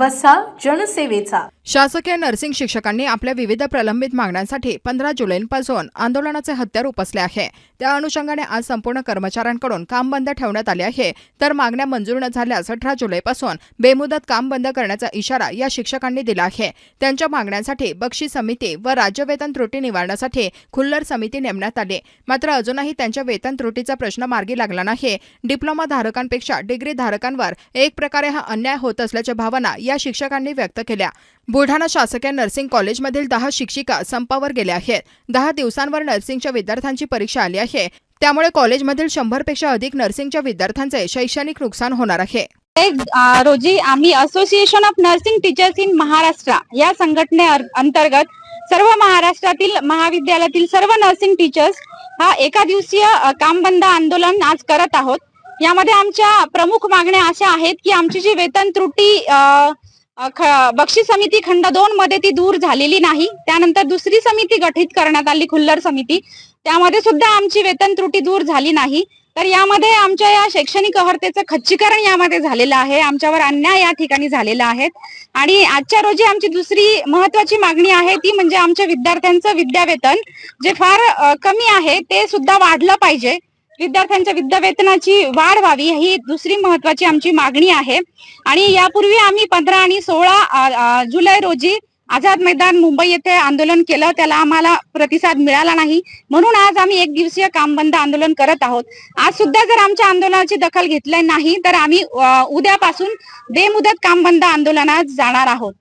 वसा जनसेवेचा. शासकीय नर्सिंग शिक्षकांनी आपल्या विविध प्रलंबित मागण्यांसाठी पंधरा जुलैपासून आंदोलनाचे हत्यार उपसले आहे. त्या अनुषंगाने आज संपूर्ण कर्मचाऱ्यांकडून काम बंद ठेवण्यात आले आहे. तर मागण्या मंजूर न झाल्यास अठरा जुलैपासून बेमुदत काम बंद करण्याचा इशारा या शिक्षकांनी दिला आहे. त्यांच्या मागण्यांसाठी बक्षी समिती व राज्य वेतन त्रुटी निवारण्यासाठी खुल्लर समिती नेमण्यात आली. मात्र अजूनही त्यांच्या वेतन त्रुटीचा प्रश्न मार्गी लागला नाही. डिप्लोमा धारकांपेक्षा डिग्री धारकांवर एक प्रकारे हा अन्याय होत असल्याच्या भावना या या शिक्षकांनी व्यक्त केल्या. बुलढाणा शासकीय नर्सिंग कॉलेजमधील दहा शिक्षिका संपावर गेल्या आहेत. दहा दिवसांवर नर्सिंगच्या विद्यार्थ्यांची परीक्षा आली आहे. त्यामुळे कॉलेजमधील शंभरपेक्षा अधिक नर्सिंगच्या विद्यार्थ्यांचे शैक्षणिक नुकसान होणार आहे. रोजी आम्ही association of nursing teachers in Maharashtra या संघटने अंतर्गत सर्व महाराष्ट्रातील महाविद्यालयातील सर्व नर्सिंग टीचर्स हा एका दिवसीय काम बंद आंदोलन आज करत आहोत. यामध्ये आमच्या प्रमुख मागण्या अशा आहेत की आमची जी वेतन त्रुटी ख- बक्षी समिती खंड दोन मध्ये ती दूर झालेली नाही. त्यानंतर दुसरी समिती गठीत करण्यात आली खुल्लर समिती. त्यामध्ये सुद्धा आमची वेतन त्रुटी दूर झाली नाही. तर यामध्ये आमच्या या शैक्षणिक अहर्तेचं खच्चीकरण यामध्ये झालेलं आहे. आमच्यावर अन्याय या ठिकाणी झालेला आहे. आणि आजच्या रोजी आमची दुसरी महत्वाची मागणी आहे ती म्हणजे आमच्या विद्यार्थ्यांचं विद्यावेतन जे फार कमी आहे ते सुद्धा वाढलं पाहिजे. विद्यार्थ्यांच्या विद्यावेतनाची वाढ व्हावी ही दुसरी महत्वाची आमची मागणी आहे. आणि यापूर्वी आम्ही पंधरा आणि सोळा जुलै रोजी आझाद मैदान मुंबई येथे आंदोलन केलं. त्याला आम्हाला प्रतिसाद मिळाला नाही. म्हणून आज आम्ही एक दिवसीय काम बंद आंदोलन करत आहोत. आज सुद्धा जर आमच्या आंदोलनाची दखल घेतली नाही तर आम्ही उद्यापासून बेमुदत काम बंद आंदोलनात जाणार आहोत.